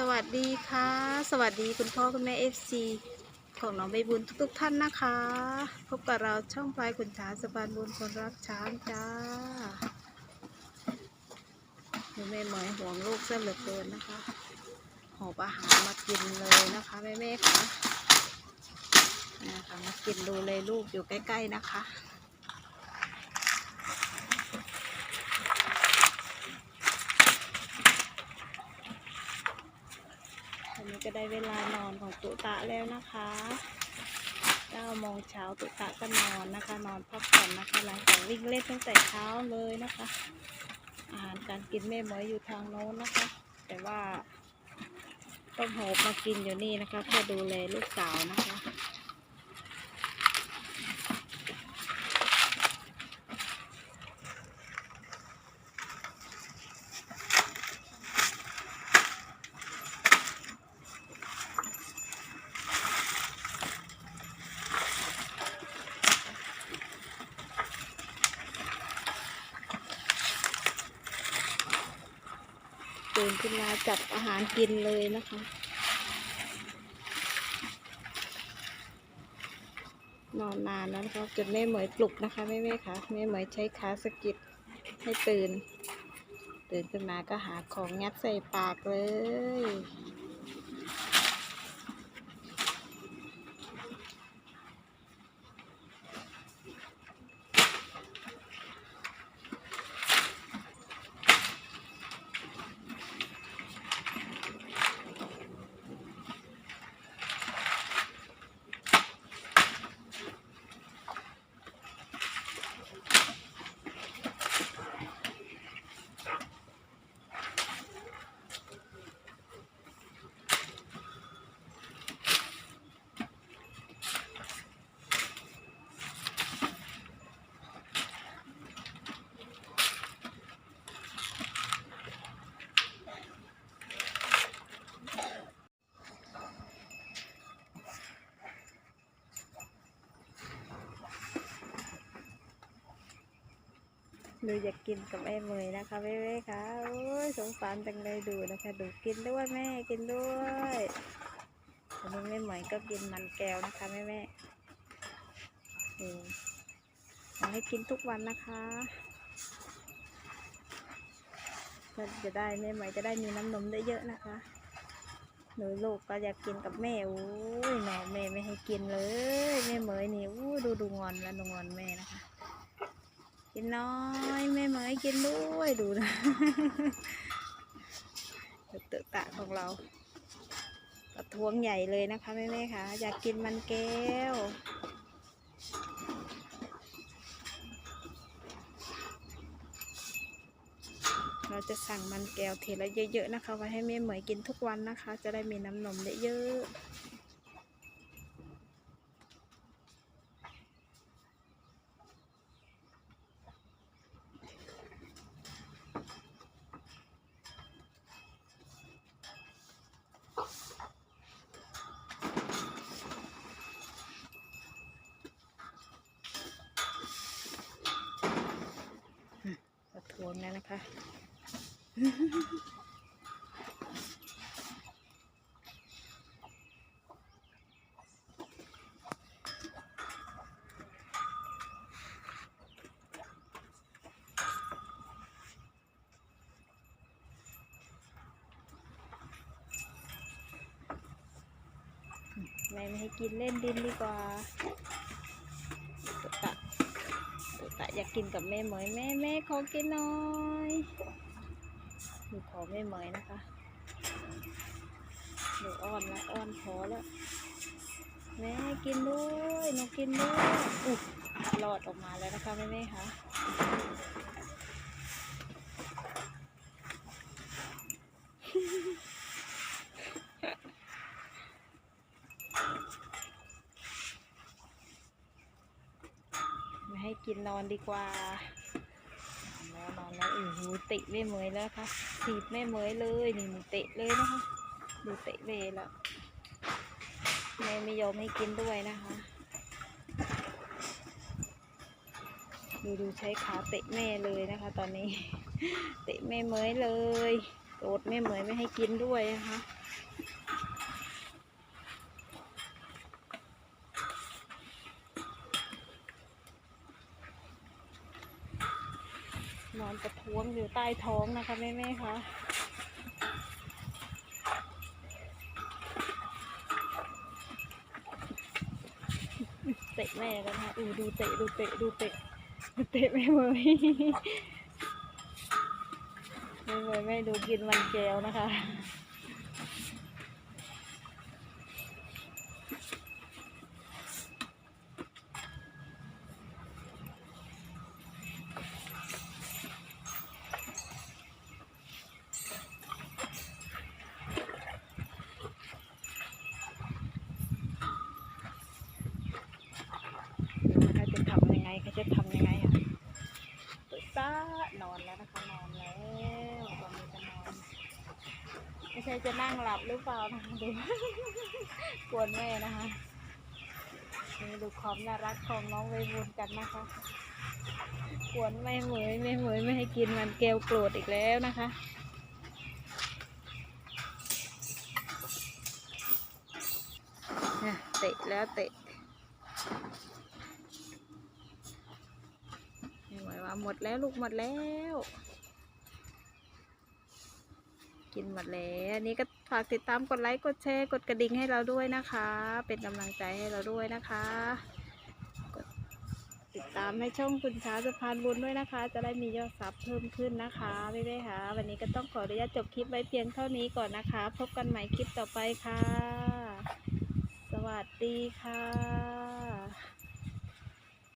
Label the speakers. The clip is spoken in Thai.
Speaker 1: สวัสดีค่ะ สวัสดีคุณพ่อคุณแม่เอฟซีของน้องใบบุญทุกๆท่านนะคะ พบกับเราช่องปลายขุนช้างสะพานบุญคนรักช้างจ้าหนูแม่หมอยห่วงลูกเส้นเหลือเกินนะคะ หอบอาหารมากินเลยนะคะแม่แม่ค่ะนะคะมากินดูเลยลูกอยู่ใกล้ ๆนะคะ อันนี้ก็ได้ เวลานอนของตุตะแล้วนะคะ9โมงเช้าตุตะก็นอนนะคะ นอนพักผ่อนนะคะหลังจากวิ่งเล่นตั้งแต่เช้าเลยนะคะ อาหารการกินแม่หมอยอยู่ทางโน้นนะคะ แต่ว่าต้องหอบมากินอยู่นี่นะคะ เพื่อดูแลลูกสาวนะคะ ขึ้นมาจัดอาหารกินเลยนะคะ นอนนานแล้วนะคะจนแม่เหมยปลุกนะคะแม่แม่ค่ะแม่เหมยใช้ขาสะกิดให้ตื่น ตื่นขึ้นมาก็หาของงัดใส่ปากเลย ดูอยากกินกับแม่เมยนะคะแม่แม่ๆค่ะโอ้ยสงสารจังเลยดูนะคะ ดูกินด้วยแม่กินด้วยอันนี้แม่เหมยก็กินมันแก้วนะคะแม่แม่ขอให้กินทุกวันนะคะเราจะได้แม่เหมยจะได้มีน้ำนมได้เยอะนะคะ หนูลูกก็อยากกินกับแม่โอ้ยแม่แม่ไม่ให้กินเลยแม่เหมยนี่อู้ดูดูงอนแล้วดูงอนแม่นะคะ กินน้อยแม่เหมยกินด้วยดูนะเตอะตะของเราประท้วงใหญ่เลยนะคะแม่แม่ๆค่ะ อยากกินมันแก้วเราจะสั่งมันแก้วเทละเยอะๆนะคะไว้ให้แม่เหมยกินทุกวันนะคะ จะได้มีน้ำนมเยอะๆ แล้วนะคะ แม่ไม่ให้กินเล่นดินดีกว่า ตุ๊ตะอยากกินกับแม่เหมยแม่แม่ขอกินหน่อยหนูขอแม่เหมยนะคะหนูอ้อนแล้วอ้อนขอแล้วแม่กินด้วยหนูกินด้วยอุ๊หลอดออกมาแล้วนะคะแม่แม่คะไม่ให้ กินนอนดีกว่า นอนแล้วนอนแล้วอ้โหเตะแม่เหมยแล้วค่ะถีบแม่เหมยเลยนี่หนูเตะเลยนะคะ ดูเตะเวแล้วแม่ไม่ยอมให้กินด้วยนะคะ ดูดูใช้ขาเตะแม่เลยนะคะ ตอนนี้ เตะแม่เมยเลยโกรธแม่เหมยไม่ให้กินด้วยนะคะ นอนประท้วงอยู่ใต้ท้องนะคะแม่แม่ๆคะเตะแม่กันนะคะอูดูเตะดูเตะดูเตะดูเตะแม่เมยแม่เมยแม่ดูกินมันแก้วนะคะ ดูนะคะจะทำยังไงเขาจะทำยังไงอะตุ๊ตานอนแล้วนะคะนอนแล้วตอนนี้จะนอน ไม่ ใช่จะนั่งหลับหรือเปล่านะคะดูกวนแม่นะคะนี่ดูความน่ารักของน้องใบบุญกันนะคะกวนแม่เหมยแม่เหมยไม่ให้กินมันแก้วโกรธอีกแล้วนะคะเนี่ยเตะแล้วเตะไม่ไหวว่าหมดแล้วลูกหมดแล้ว กินหมดแล้วอันนี้ก็ฝากติดตามกดไลค์กดแชร์กดกระดิ่งให้เราด้วยนะคะ เป็นกำลังใจให้เราด้วยนะคะกดติดตามให้ช่องคุณช้าสะพานบุญด้วยนะคะ จะได้มียอดซับเพิ่มขึ้นนะคะไม่ได้ค่ะวันนี้ก็ต้องขออนุญาตจบคลิปไว้เพียงเท่านี้ก่อนนะคะ พบกันใหม่คลิปต่อไปค่ะ สวัสดีค่ะ